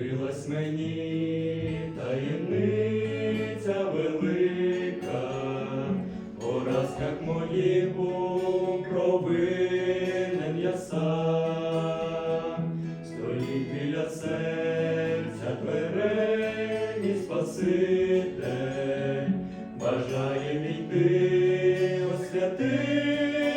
Відкрилась мені таємниця велика, о разках моїх був провинен я сам, стоїть біля серця дверей і спаситель, бажає війти освятити.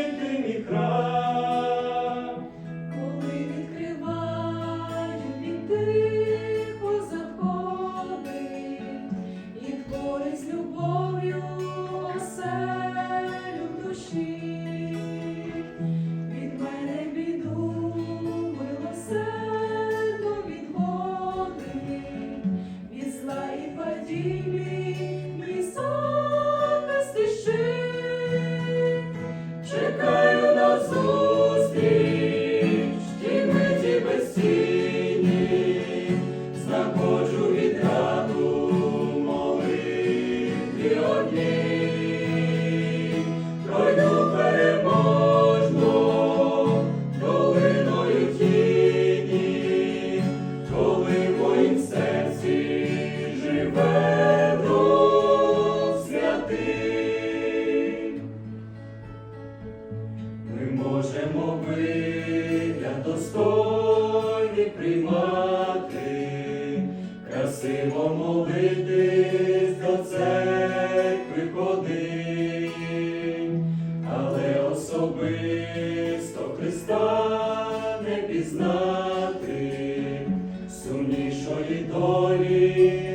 see. дари приймати, красиво молитись до церкви ходи, але особисто Христа не пізнати сумнішої долі.